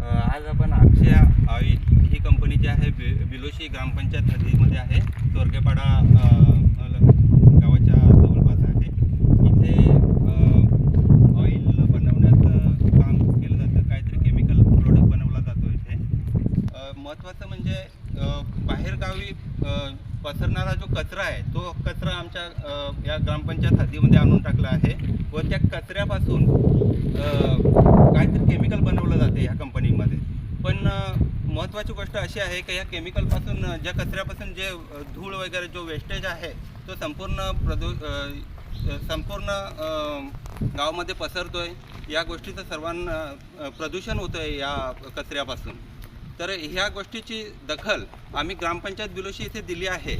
आज आपण अक्षय ऑइल ही कंपनी जी आहे बि बिलोशी ग्रामपंचायत हद्दीमध्ये आहे. चोरगेपाडा गावाच्या जवळपास आहे. इथे ऑइल बनवण्याचं काम केलं जातं. काहीतरी केमिकल प्रोडक्ट बनवला जातो इथे. महत्त्वाचं म्हणजे बाहेरगावी पसरणारा जो कचरा आहे तो कचरा आमच्या या ग्रामपंचायत हद्दीमध्ये आणून टाकला आहे. व त्या कचऱ्यापासून काहीतरी केमिकल या ह्या कंपनीमध्ये पण महत्त्वाची गोष्ट अशी आहे की या केमिकलपासून ज्या कचऱ्यापासून जे धूळ वगैरे जो वेस्टेज आहे तो संपूर्ण प्रदू संपूर्ण गावामध्ये पसरतो आहे या गोष्टीचं सर्वांना प्रदूषण होतं आहे या कचऱ्यापासून. तर ह्या गोष्टीची दखल आम्ही ग्रामपंचायत बिलोशी इथे दिली आहे.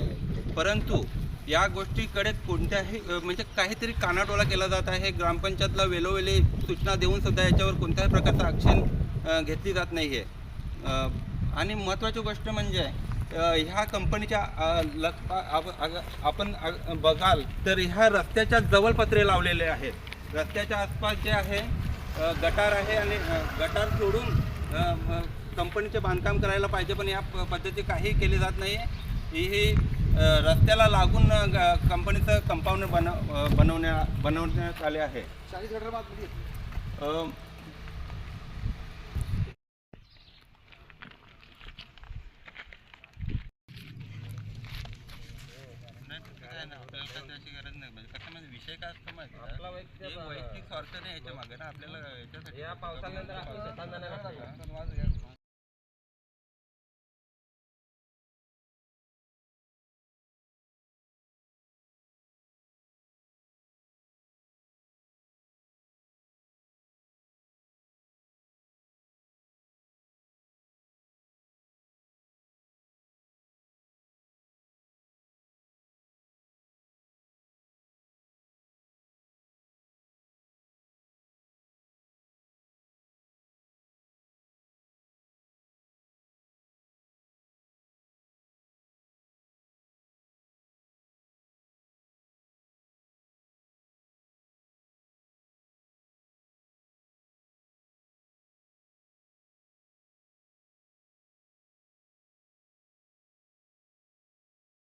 परंतु या गोष्टीकडे कोणत्याही म्हणजे काहीतरी कानाडोळा केला जात आहे. ग्रामपंचायतला वेळोवेळी सूचना देऊन सुद्धा याच्यावर कोणत्याही प्रकारचं ॲक्शन घेतली जात नाही आहे आणि महत्त्वाची गोष्ट म्हणजे ह्या कंपनीच्या आप- आपण अग- बघाल तर ह्या रस्त्याच्या जवळ पत्रे लावलेले आहेत. रस्त्याच्या आसपास जे आहे गटार आहे आणि गटार सोडून कंपनीचे बांधकाम करायला पाहिजे पण या प- पद्धती काही केली जात नाही ही ही रस्त्याला लागून कंपनीचं कंपाऊंड बनव बनवण्या बनवण्यात आले आहे. गरज नाही म्हणजे कसं म्हणजे विषय काय असतो माहिती? हे वैयक्तिक स्वार्थ नाही याच्या मागे ना आपल्याला याच्यासाठी